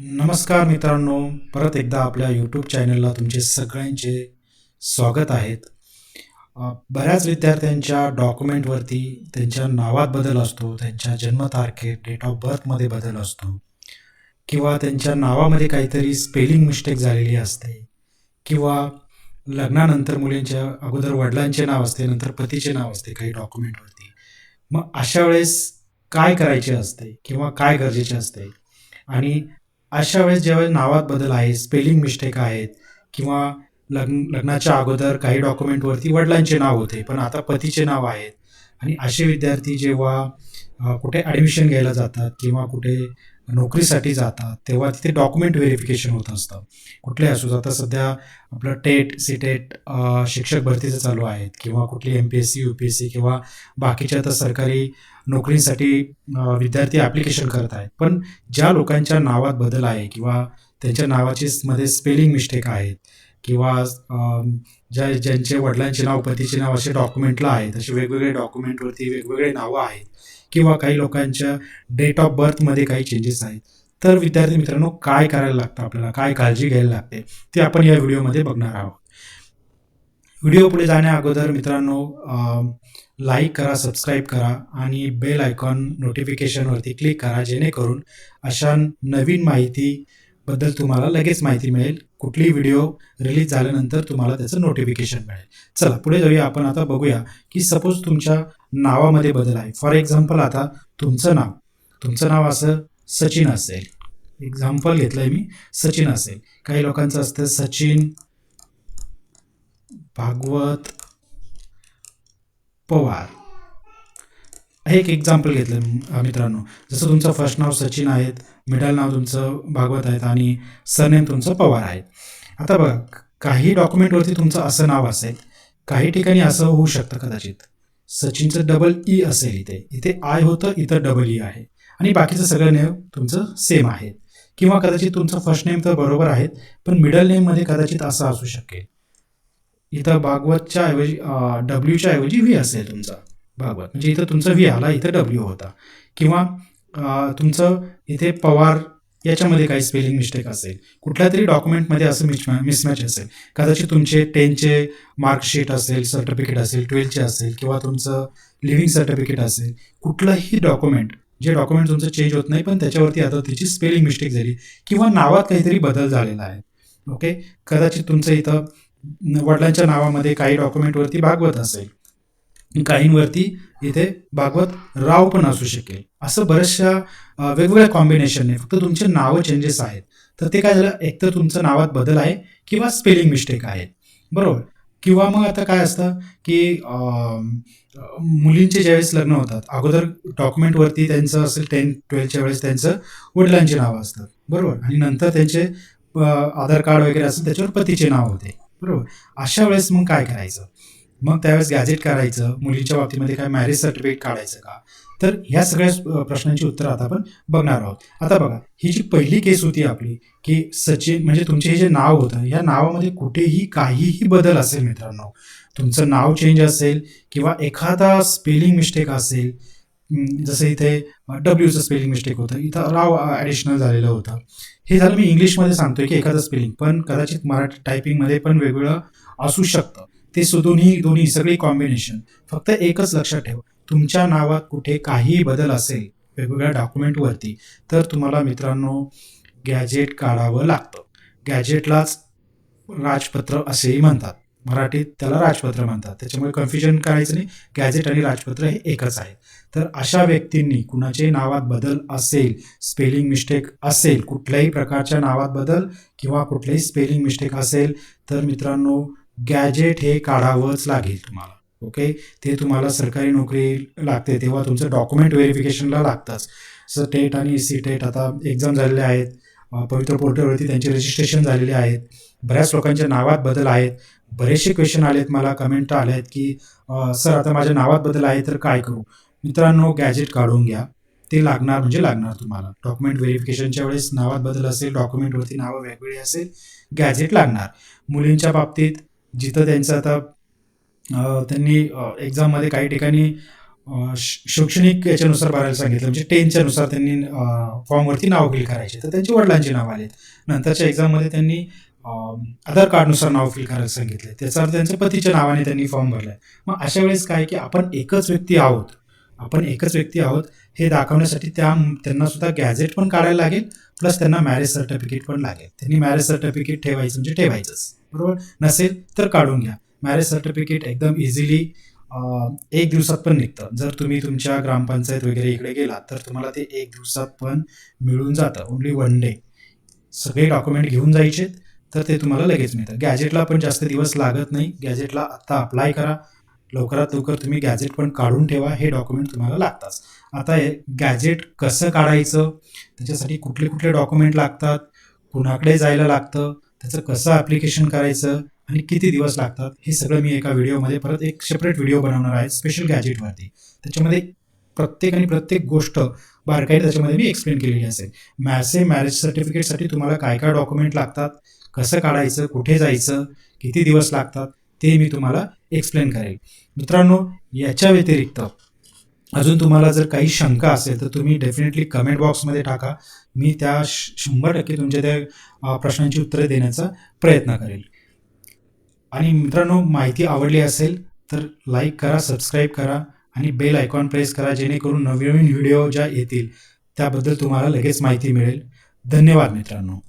नमस्कार मित्रांनो परत एकदा आपल्या यूट्यूब चॅनलला तुमचे सगळ्यांचे स्वागत आहेत बऱ्याच विद्यार्थ्यांच्या डॉक्युमेंटवरती त्यांच्या नावात बदल असतो त्यांच्या जन्मतारखेत डेट ऑफ बर्थमध्ये बदल असतो किंवा त्यांच्या नावामध्ये काहीतरी स्पेलिंग मिस्टेक झालेली असते किंवा लग्नानंतर मुलींच्या अगोदर वडिलांचे नाव असते नंतर पतीचे नाव असते काही डॉक्युमेंटवरती मग अशा वेळेस काय करायचे असते किंवा काय गरजेचे असते? आणि अशा वेळेस जेव्हा नावात बदल आहे स्पेलिंग मिस्टेक आहेत किंवा लग्न लग्नाच्या अगोदर काही डॉक्युमेंटवरती वडिलांचे नाव होते पण आता पतीचे नाव आहेत आणि असे विद्यार्थी जेव्हा कुठे ॲडमिशन घ्यायला जातात किंवा कुठे नोकरीसाठी जातात तेव्हा तिथे डॉक्युमेंट व्हेरिफिकेशन होत असतं. कुठले असू आता सध्या आपलं टेट सी टेट शिक्षक भरतीचं चालू आहेत किंवा कुठली M P S C U P S C किंवा बाकीच्या तर सरकारी नोकरीसाठी विद्यार्थी ॲप्लिकेशन करत आहेत. पण ज्या लोकांच्या नावात बदल आहे किंवा त्यांच्या नावाची मध्ये स्पेलिंग मिस्टेक आहेत किंवा ज्या ज्यांचे वडिलांचे नाव पतीचे नाव असे डॉक्युमेंटला आहेत असे वेगवेगळे डॉक्युमेंटवरती वेगवेगळे नावं आहेत किंवा काही लोकांच्या डेट ऑफ बर्थमध्ये काही चेंजेस आहेत. तर विद्यार्थी मित्रांनो काय करायला लागतं आपल्याला? काय काळजी घ्यायला लागते? ते आपण या व्हिडिओमध्ये बघणार आहोत. व्हिडिओ पुढे जाण्या अगोदर मित्रांनो लाईक करा सबस्क्राईब करा आणि बेल आयकॉन नोटिफिकेशनवरती क्लिक करा जेणेकरून अशा नवीन माहितीबद्दल तुम्हाला लगेच माहिती मिळेल. कुठली व्हिडिओ रिलीज झाल्यानंतर तुम्हाला त्याचं नोटिफिकेशन मिळेल. चला पुढे जाऊया. आपण आता बघूया की सपोज तुमच्या नावामध्ये बदल आहे. फॉर एक्झाम्पल आता तुमचं नाव. तुमचं नाव असं सचिन असेल. एक्झाम्पल घेतलं आहे मी. सचिन असेल. काही लोकांचं असतं सचिन भागवत पवार. हे एक एक्झाम्पल घेतलं मित्रांनो. जसं तुमचं फर्स्ट नाव सचिन आहेत मिडल नाव तुमचं भागवत आहेत आणि सरनेम तुमचं पवार आहे आता बघा काही डॉक्युमेंटवरती तुमचं असं नाव असेल काही ठिकाणी असं होऊ शकतं कदाचित. सचिनचं डबल ई e असेल इथे. इथे आय होतं इथं डबल ई e आहे. आणि बाकीचं सगळं नेम तुमचं सेम आहे. किंवा कदाचित तुमचं फर्स्ट नेम तर बरोबर आहेत पण मिडल नेममध्ये कदाचित असं असू शकेल. इथं भागवतच्या ऐवजी डब्ल्यूच्या ऐवजी व्ही असेल तुमचा. भागवत म्हणजे इथं तुमचं व्ही आला इथं डब्ल्यू होता. किंवा तुमचं इथे पवार याच्यामध्ये काही स्पेलिंग मिस्टेक असेल. कुठल्या तरी डॉक्युमेंटमध्ये असं मिसमॅ मिसमॅच असेल. कदाचित तुमचे टेनचे मार्कशीट असेल सर्टिफिकेट असेल ट्वेल्थचे असेल किंवा तुमचं लिव्हिंग सर्टिफिकेट असेल. कुठलंही डॉक्युमेंट जे डॉक्युमेंट तुमचं चेंज होत नाही पण त्याच्यावरती आता त्याची स्पेलिंग मिस्टेक झाली किंवा नावात काहीतरी बदल झालेला आहे. ओके कदाचित तुमचं इथं वडिलांच्या नावामध्ये काही डॉक्युमेंटवरती भागवत असेल. काहींवरती इथे भागवत राव पण असू शकेल. असं बऱ्याचशा वेगवेगळ्या कॉम्बिनेशनने फक्त तुमचे नावं चेंजेस आहेत. तर ते काय झालं? एकतर तुमचं नावात बदल आहे किंवा स्पेलिंग मिस्टेक आहे. बरोबर? किंवा मग आता काय असतं की मुलींचे ज्यावेळेस लग्न होतात अगोदर डॉक्युमेंटवरती त्यांचं असेल टेन ट्वेल्थच्या वेळेस त्यांचं वडिलांची नावं असतात बरोबर? आणि नंतर त्यांचे आधार कार्ड वगैरे असेल त्याच्यावर पतीचे नाव होते. बरोबर? अशा वेळेस मग काय करायचं? मग त्यावेळेस गॅजेट काढायचं मुलीच्या बाबतीमध्ये काय मॅरेज सर्टिफिकेट काढायचं का? तर ह्या सगळ्या प्रश्नांची उत्तरं आता आपण बघणार आहोत. आता बघा ही जी पहिली केस होती आपली की सचिन म्हणजे तुमचे हे जे नाव होतं या नावामध्ये कुठेही काहीही बदल असेल मित्रांनो. तुमचं नाव चेंज असेल किंवा एखादा स्पेलिंग मिस्टेक असेल जसं इथे डब्ल्यूचं स्पेलिंग मिस्टेक होतं इथं राव ॲडिशनल झालेलं होतं. हे झालं मी इंग्लिशमध्ये सांगतोय की एखादं स्पेलिंग पण कदाचित मराठी टायपिंगमध्ये पण वेगवेगळं असू शकतं. ते दोन्ही दोन्ही सगळी कॉम्बिनेशन फक्त एकच लक्षात ठेव. तुमच्या नावात कुठे काहीही बदल असेल वेगवेगळ्या डॉक्युमेंटवरती तर तुम्हाला मित्रांनो गॅजेट काढावं लागतं. गॅजेटलाच राजपत्र असेही म्हणतात. मराठीत त्याला राजपत्र म्हणतात. त्याच्यामुळे कन्फ्युजन करायचं नाही. गॅजेट आणि राजपत्र हे एकच आहे. तर अशा व्यक्तींनी कुणाच्याही नावात बदल असेल स्पेलिंग मिस्टेक असेल कुठल्याही प्रकारच्या नावात बदल किंवा कुठल्याही स्पेलिंग मिस्टेक असेल तर मित्रांनो गॅजेट हे काढावंच लागेल तुम्हाला ओके? ते तुम्हाला सरकारी नोकरी लागते तेव्हा तुमचं डॉक्युमेंट व्हेरिफिकेशनला लागतंच. जसं टेट आणि सी टेट आता एक्झाम झालेले आहेत पवित्र पोर्टलवरती त्यांचे रजिस्ट्रेशन झालेले आहेत बऱ्याच लोकांच्या नावात बदल आहेत. बरेचसे क्वेश्चन आलेत मला कमेंट आले आहेत की सर आता माझ्या नावात बदल आहे तर काय करू? मित्रांनो गॅजेट काढून घ्या. ते लागणार म्हणजे लागणार तुम्हाला. डॉक्युमेंट व्हेरिफिकेशनच्या वेळेस नावात बदल असेल डॉक्युमेंटवरती नावं वेगवेगळी असेल गॅजेट लागणार. मुलींच्या बाबतीत जिथं त्यांचं आता त्यांनी एक्झाममध्ये काही ठिकाणी शैक्षणिक याच्यानुसार भरायला सांगितलं. म्हणजे टेनच्या नुसार त्यांनी फॉर्मवरती नाव फिल करायचे. तर त्यांची वडिलांची नाव आले नंतरच्या एक्झाममध्ये त्यांनी आधार कार्डनुसार नाव फिल करायला सांगितले त्याचा अर्थ त्यांच्या पतीच्या नावाने त्यांनी फॉर्म भरलाय. मग अशा वेळेस काय की आपण एकच व्यक्ती आहोत. आपण एकच व्यक्ती आहोत हे दाखवण्यासाठी त्या त्यांना सुद्धा गॅझेट पण काढायला लागेल प्लस त्यांना मॅरेज सर्टिफिकेट पण लागेल. त्यांनी मॅरेज सर्टिफिकेट ठेवायचं म्हणजे ठेवायचंच. बरोबर? नसेल तर काढून घ्या. मॅरेज सर्टिफिकेट एकदम इझिली एक दिवसात पण निघतं. जर तुम्ही तुमच्या ग्रामपंचायत वगैरे इकडे गेलात तर तुम्हाला ते एक दिवसात पण मिळून जातं. ओन्ली वन डे सगळे डॉक्युमेंट घेऊन जायचे तर ते तुम्हाला लगेच मिळतं. गॅजेटला पण जास्त दिवस लागत नाही. गॅजेटला आत्ता अप्लाय करा. लवकरात लवकर तुम्ही गॅजेट पण काढून ठेवा हे डॉक्युमेंट तुम्हाला लागतात. आता हे गॅजेट कसं काढायचं? त्याच्यासाठी कुठले कुठले डॉक्युमेंट लागतात? कुणाकडे जायला लागतं? त्याचं कसं ॲप्लिकेशन करायचं? आणि किती दिवस लागतात? हे सगळं मी एका व्हिडिओमध्ये परत एक सेपरेट व्हिडिओ बनवणार आहे स्पेशल गॅजेटवरती त्याच्यामध्ये प्रत्येक आणि प्रत्येक गोष्ट बारकाईने त्याच्यामध्ये मी एक्सप्लेन केलेली असेल. मॅसे मॅरेज सर्टिफिकेटसाठी तुम्हाला काय काय डॉक्युमेंट लागतात? कसं काढायचं? कुठे जायचं? किती दिवस लागतात? ते मी तुम्हाला एक्सप्लेन करेल. मित्रांनो याच्या व्यतिरिक्त अजून तुम्हाला जर काही शंका असेल तर तुम्ही डेफिनेटली कमेंट बॉक्समध्ये टाका. मी त्या श- शंभर टक्के तुमच्या त्या प्रश्नांची उत्तरे देण्याचा प्रयत्न करेल. आणि मित्रांनो माहिती आवडली असेल तर लाईक करा सबस्क्राईब करा आणि बेल आयकॉन प्रेस करा जेणेकरून नवीन व्हिडिओ ज्या येतील त्याबद्दल तुम्हाला लगेच माहिती मिळेल. धन्यवाद मित्रांनो.